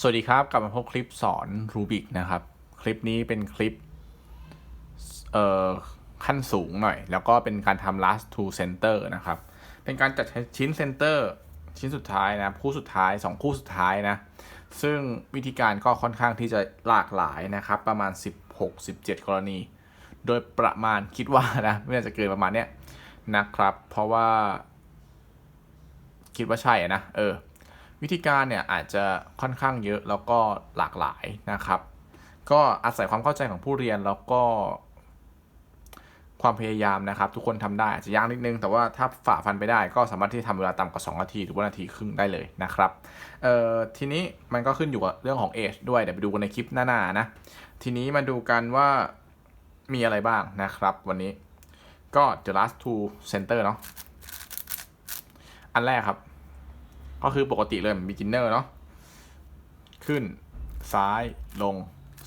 สวัสดีครับ กลับมาพบคลิปสอนรูบิกนะครับ คลิปนี้เป็นคลิปเอ่อขั้นสูงหน่อย แล้วก็เป็นการทำ last two center นะครับ เป็นการจัดชิ้นเซนเตอร์ชิ้นสุดท้ายนะ คู่สุดท้าย 2 คู่สุดท้ายนะ ซึ่งวิธีการก็ค่อนข้างที่จะหลากหลายนะครับ ประมาณ 16-17 กรณี โดยประมาณคิดว่านะ ไม่น่าจะเกินประมาณเนี้ยนะครับ เพราะว่า คิดว่าใช่นะ เออ วิธีการเนี่ยอาจจะค่อนข้างเยอะแล้วก็หลากหลายนะครับ ก็อาศัยความเข้าใจของผู้เรียนแล้วก็ความพยายามนะครับ ทุกคนทำได้อาจจะยากนิดนึง แต่ว่าถ้าฝ่าฟันไปได้ก็สามารถที่จะทำเวลาต่ำกว่า 2 นาที หรือว่านาทีครึ่งได้เลยนะครับเอ่อทีนี้มันก็ขึ้นอยู่กับเรื่องของ age ด้วย เดี๋ยวไปดูกันในคลิปหน้าๆนะ ทีนี้มาดูกันว่ามีอะไรบ้างนะครับ วันนี้ก็ the last two center เนาะอันแรกครับ ก็คือปกติเลย beginner เนาะขึ้นซ้ายลง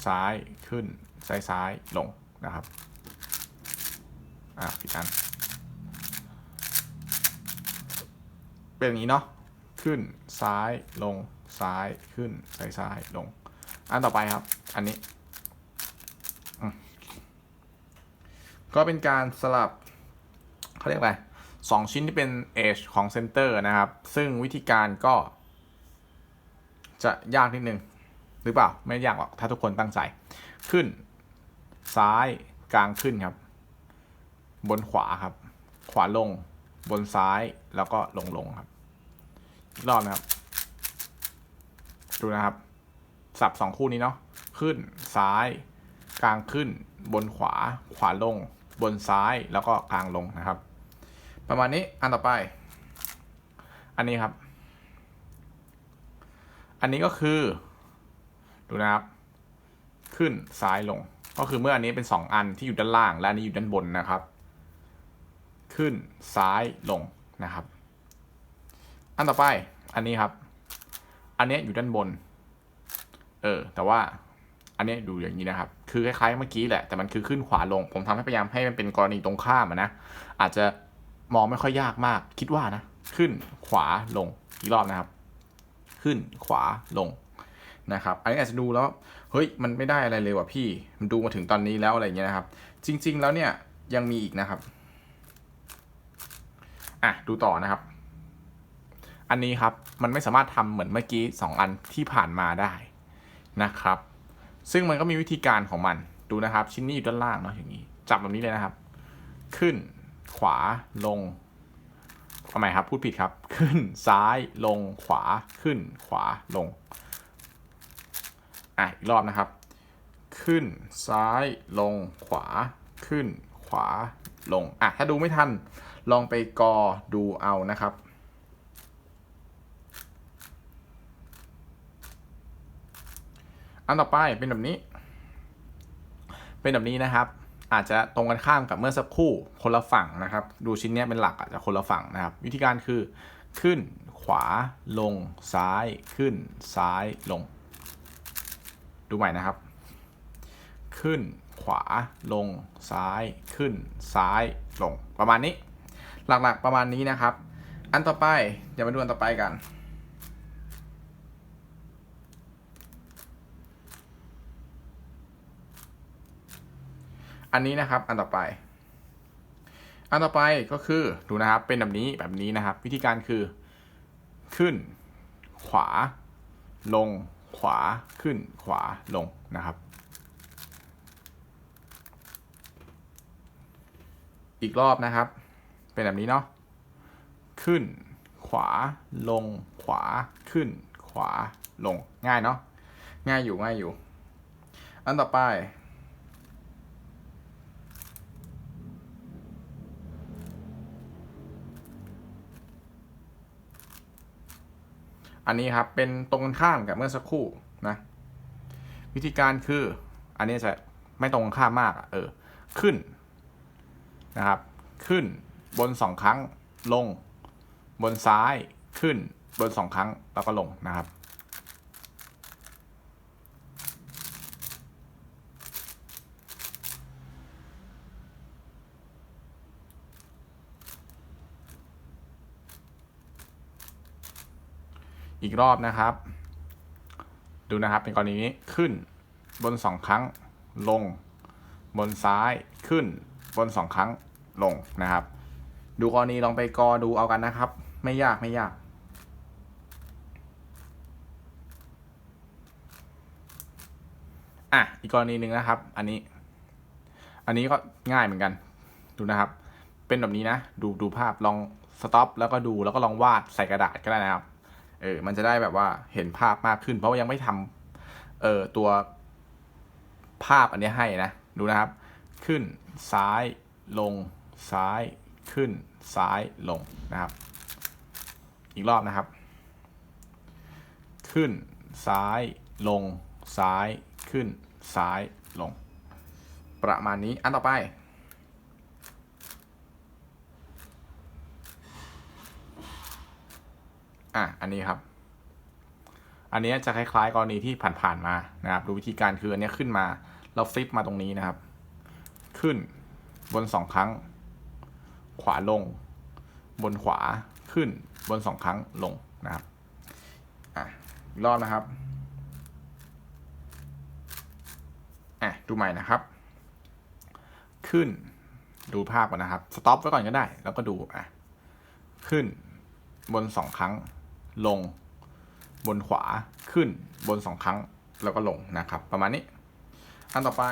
ซ้ายขึ้น ซ้ายซ้ายลงนะครับ อะผิดอันเป็นอย่างนี้เนาะขึ้นซ้ายลงซ้ายขึ้น ซ้ายซ้ายลง อันต่อไปครับ อันนี้ ก็เป็นการสลับเขาเรียกอะไร สองชิ้นที่เป็น edge ของเซนเตอร์นะครับ ซึ่งวิธีการก็ จะยากนิดนึง หรือเปล่า ไม่ยากหรอก ถ้าทุกคนตั้งใจ ขึ้น ซ้ายกลางขึ้นครับ บนขวาครับ ขวาลง บนซ้ายแล้วก็ลงลงครับอีกรอบนะครับ ดูนะครับ สับสองคู่นี้เนาะ ขึ้นซ้าย กลางขึ้น บนขวา ขวาลง บนซ้ายแล้วก็กลางลงนะครับ ประมาณนี้อันต่อไป อันนี้ครับ อันนี้ก็คือ ดูนะครับ ขึ้นซ้ายลง ก็คือเมื่ออันนี้เป็น2อันที่อยู่ด้านล่าง และอันนี้อยู่ด้านบนนะครับ ขึ้นซ้ายลงนะครับ อันต่อไปอันนี้ครับ อันนี้อยู่ด้านบน เออ แต่ว่าอันนี้ดูอย่างนี้นะครับ คือคล้ายๆเมื่อกี้แหละ แต่มันคือขึ้นขวาลง ผมทำให้พยายามให้มันเป็นกรณีตรงข้ามนะ อาจจะ มองไม่ค่อยยากมาก คิดว่านะ ขึ้นขวาลงอีกรอบนะครับ ขึ้นขวาลงนะครับอันนี้อาจจะดูแล้วเฮ้ยมันไม่ได้อะไรเลยว่ะพี่ มันดูมาถึงตอนนี้แล้วอะไรเงี้ยนะครับ จริง ๆ แล้วเนี่ยยังมีอีกนะครับอะดูต่อนะครับ อันนี้ครับมันไม่สามารถทำเหมือนเมื่อกี้ 2 อันที่ผ่านมาได้นะครับ ซึ่งมันก็มีวิธีการของมันดูนะครับ ชิ้นนี้อยู่ด้านล่างเนาะอย่างนี้ จับแบบนี้เลยนะครับ ขึ้น ขวาลงทำไมครับ พูดผิดครับ ขึ้นซ้ายลงขวาขึ้นขวาลง อะ อีกรอบนะครับ ขึ้นซ้ายลงขวาขึ้นขวาลง อะ ถ้าดูไม่ทัน ลองไปกอดูเอานะครับอันต่อไปเป็นแบบนี้ เป็นแบบนี้นะครับ อาจจะตรงกันข้ามกับเมื่อสักครู่คนละฝั่งนะครับ ดูชิ้นนี้เป็นหลักอาจจะคนละฝั่งนะครับ วิธีการคือขึ้นขวาลงซ้ายขึ้นซ้ายลง ดูใหม่นะครับ ขึ้นขวาลงซ้ายขึ้นซ้ายลงประมาณนี้ หลักๆประมาณนี้นะครับ อันต่อไปเดี๋ยวมาดูอันต่อไปกัน อันนี้นะครับ อันต่อไป อันต่อไปก็คือดูนะครับ เป็นแบบนี้แบบนี้นะครับ วิธีการคือ ขึ้น ขวา ลง ขวา ขึ้น ขวา ลงนะครับ อีกรอบนะครับ เป็นแบบนี้เนาะ ขึ้น ขวา ลง ขวา ขึ้น ขวา ลง ง่ายเนาะ ง่ายอยู่ ง่ายอยู่ อันต่อไป อันนี้ครับเป็นตรงกันข้ามกับเมื่อสักครู่นะวิธีการคืออันนี้จะไม่ตรงกันข้ามมากอะเออขึ้นนะครับ ขึ้นบนสองครั้งลง บนซ้ายขึ้นบนสองครั้งแล้วก็ลงนะครับ อีกรอบนะครับ ดูนะครับเป็นกรณีนี้ขึ้นบนสองครั้งลง บนซ้ายขึ้น บนสองครั้งลงนะครับ ดูกรณีลองไปกอดูเอากันนะครับ ไม่ยากไม่ยากอะอีกกรณีหนึ่งนะครับ อันนี้ อันนี้ก็ง่ายเหมือนกัน ดูนะครับ เป็นแบบนี้นะ ดูดูภาพลองสต็อปแล้วก็ดูแล้วก็ลองวาดใส่กระดาษก็ได้นะครับ เออ มันจะได้แบบว่าเห็นภาพมากขึ้น เพราะว่ายังไม่ทำเออตัวภาพอันนี้ให้นะ ดูนะครับ ขึ้นซ้ายลงซ้ายขึ้นซ้ายลงนะครับ อีกรอบนะครับ ขึ้นซ้ายลงซ้ายขึ้นซ้ายลง ประมาณนี้อันต่อไป อะอันนี้ครับ อันนี้จะคล้ายๆ กรณีที่ผ่านๆมานะครับ ดูวิธีการคืออันนี้ขึ้นมาเราฟลิปมาตรงนี้นะครับ ขึ้นบนสองครั้ง ขวาลง บนขวาขึ้นบนสองครั้งลงนะครับอะรอบนะครับอะดูใหม่นะครับ ขึ้นดูภาพก่อนนะครับ สต็อปไว้ก่อนก็ได้ แล้วก็ดูอะขึ้นบนสองครั้ง ลง บนขวาขึ้นบนสองครั้งแล้วก็ลงนะครับ ประมาณนี้ อันต่อไป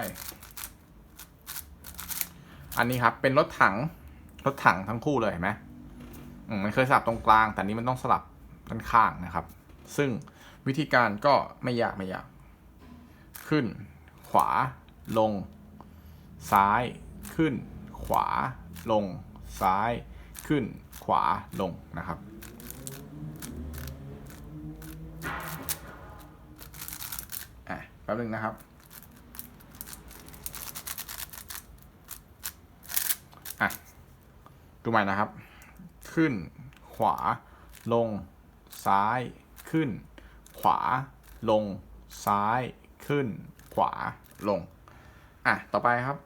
อันนี้ครับเป็นรถถังรถถังทั้งคู่เลยเห็นไหมมมันเคยสลับตรงกลาง แต่นี้มันต้องสลับด้านข้างนะครับ ซึ่งวิธีการก็ไม่ยากไม่ยาก ขึ้น ขวา ลง ซ้าย ขึ้น ขวา ลง ซ้าย ขึ้น ขวา ลงนะครับ แป๊บนึงนะครับ อะ ดูใหม่นะครับ ขึ้น ขวา ลง ซ้าย ขึ้น ขวา ลง ซ้าย ขึ้น ขวา ลง อะ ต่อไปครับ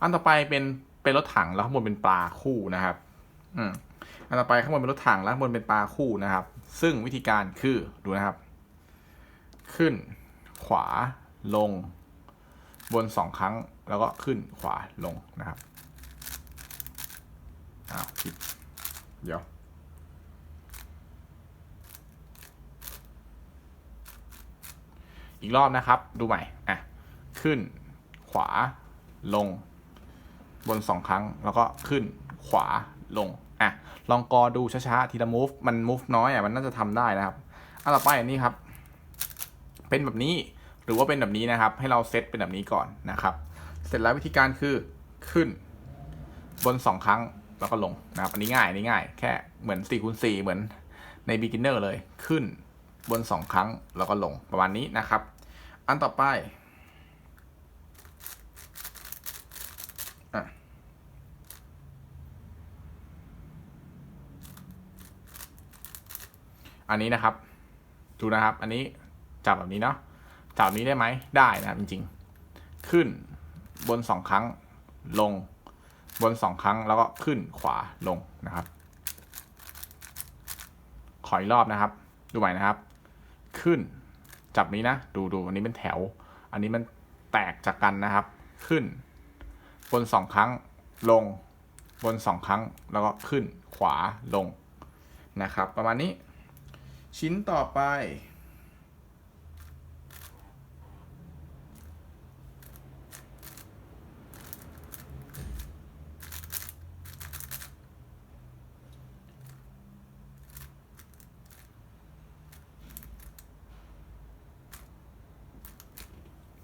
อันต่อไปเป็น เป็นรถถังแล้วข้างบนเป็นปลาคู่นะครับ อืม อันต่อไปข้างบนเป็นรถถังแล้วข้างบนเป็นปลาคู่นะครับ ซึ่งวิธีการคือดูนะครับ ขึ้น ขวาลง บนสองครั้งแล้วก็ขึ้นขวาลงนะครับอ้าวผิดเดี๋ยวอีกรอบนะครับ ดูใหม่ อะ ขึ้น ขวา ลง บนสองครั้ง แล้วก็ขึ้น ขวา ลง อะลองกอดูช้าๆทีละ move มัน move น้อยอะมันน่าจะทำได้นะครับอันต่อไปอันนี้ครับ เป็นแบบนี้หรือว่าเป็นแบบนี้นะครับ ให้เราเซตเป็นแบบนี้ก่อนนะครับ เสร็จแล้ววิธีการคือขึ้น บนสองครั้งแล้วก็ลงนะครับ อันนี้ง่ายอันนี้ง่าย แค่เหมือน4คูณ4เหมือนใน beginner เลยขึ้นบนสองครั้งแล้วก็ลงประมาณนี้นะครับ อันต่อไป อันนี้นะครับ ดูนะครับ อันนี้จับแบบนี้เนาะจับแบบนี้ได้ไหมได้นะครับจริงๆ ขึ้นบนสองครั้งลง บนสองครั้งแล้วก็ขึ้นขวาลงนะครับ ขออีกรอบนะครับ ดูใหม่นะครับ ขึ้นจับนี้นะ ดูดูอันนี้เป็นแถว อันนี้มันแตกจากกันนะครับ ขึ้น บนสองครั้งลง บนสองครั้งแล้วก็ขึ้นขวาลงนะครับ ประมาณนี้ ชิ้นต่อไป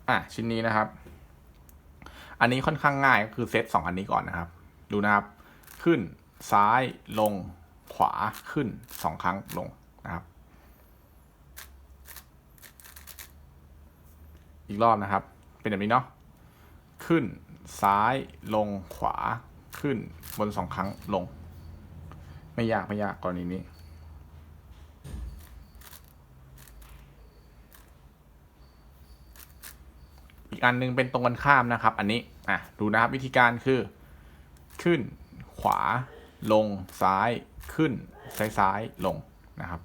อะ ชิ้นนี้นะครับ อันนี้ค่อนข้างง่ายก็คือเซตสองอันนี้ก่อนนะครับ ดูนะครับ ขึ้นซ้ายลงขวาขึ้นสองครั้งลงนะครับ อีกรอบนะครับ เป็นแบบนี้เนาะขึ้นซ้ายลงขวาขึ้นบนสองครั้งลง ไม่ยากไม่ยากกรณีนี้อีกอันหนึงเป็นตรงกันข้ามนะครับ อันนี้อะดูนะครับวิธีการคือขึ้นขวาลงซ้ายขึ้นซ้ายซ้ายลงนะครับ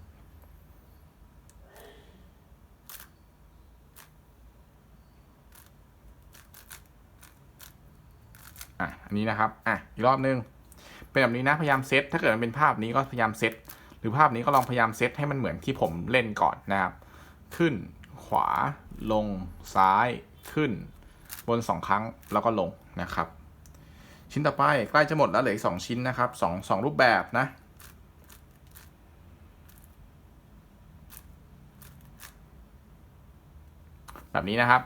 อันนี้นะครับ อะ อีกรอบนึง เป็นแบบนี้นะ พยายามเซต ถ้าเกิดมันเป็นภาพนี้ก็พยายามเซต หรือภาพนี้ก็ลองพยายามเซตให้มันเหมือนที่ผมเล่นก่อนนะครับ ขึ้น ขวา ลง ซ้าย ขึ้น บนสองครั้ง แล้วก็ลงนะครับ ชิ้นต่อไปใกล้จะหมดแล้วเหลืออีกสองชิ้นนะครับสองสองรูปแบบนะแบบนี้นะครับ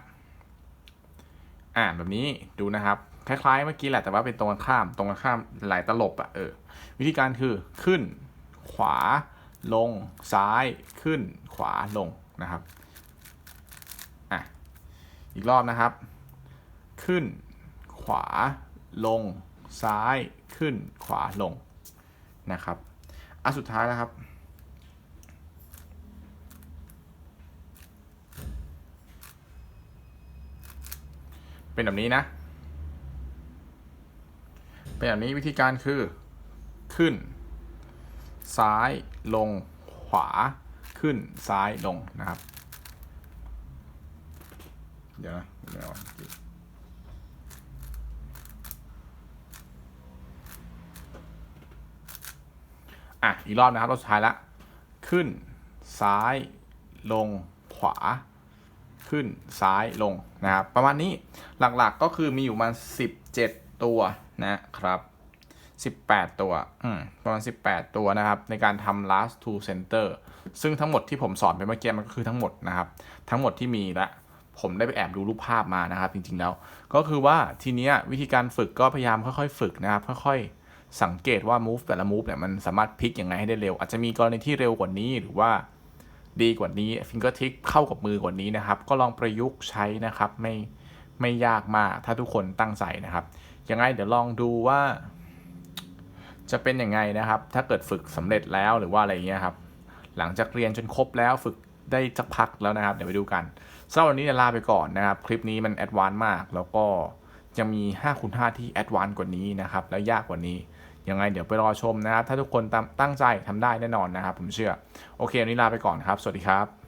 อ่าแบบนี้ดูนะครับ คล้ายๆเมื่อกี้แหละแต่ว่าเป็นตรงกันข้ามตรงกันข้ามหลายตลบอะ่ะเออวิธีการคือขึ้น ขวาลงซ้ายขึ้นขวาลงนะครับอะอีกรอบนะครับ ขึ้น ขวาลง ซ้ายขึ้นขวาลงนะครับอันสุดท้ายนะครับเป็นแบบนี้นะ เป็นแบบนี้วิธีการคือขึ้น ซ้ายลงขวาขึ้นซ้ายลงนะครับ เดี๋ยวนะเดี๋ยวอะ อีกรอบนะครับรอบสุดท้ายละขึ้น ซ้ายลงขวา ขึ้นซ้ายลงนะครับ ประมาณนี้หลักๆก็คือมีอยู่ประมาณ17 ตัว นะครับ 18 ตัวอืมประมาณ 18 ตัวนะครับ ในการทำ last to center ซึ่งทั้งหมดที่ผมสอนไปเมื่อกี้มันก็คือทั้งหมดนะครับ ทั้งหมดที่มีละผมได้ไปแอบดูรูปภาพมานะครับ จริงๆแล้ว ก็คือว่าทีเนี้ยวิธีการฝึกก็พยายามค่อยๆ ฝึกนะครับ ค่อยๆ สังเกตว่า move แต่ละ move เนี่ยมันสามารถพลิกยังไงให้ได้เร็ว อาจจะมีกรณีที่เร็วกว่านี้หรือว่าดีกว่านี้ finger tick เข้ากับมือกว่านี้นะครับ ก็ลองประยุกต์ใช้นะครับ ไม่ไม่ยากมากถ้าทุกคนตั้งใจนะครับ ยังไงเดี๋ยวลองดูว่า จะเป็นยังไงนะครับ ถ้าเกิดฝึกสำเร็จแล้วหรือว่าอะไรเงี้ยครับ หลังจากเรียนจนครบแล้วฝึกได้สักพักแล้วนะครับ เดี๋ยวไปดูกันสำหรับวันนี้เนี่ยลาไปก่อนนะครับ คลิปนี้มันแอดวานซ์มาก แล้วก็ยังมี5คูณ5ที่แอดวานซ์กว่านี้นะครับ แล้วยากกว่านี้ยังไงเดี๋ยวไปรอชมนะครับ ถ้าทุกคนตั้งตั้งใจทำได้แน่นอนนะครับ ผมเชื่อ โอเควันนี้ลาไปก่อนครับ สวัสดีครับ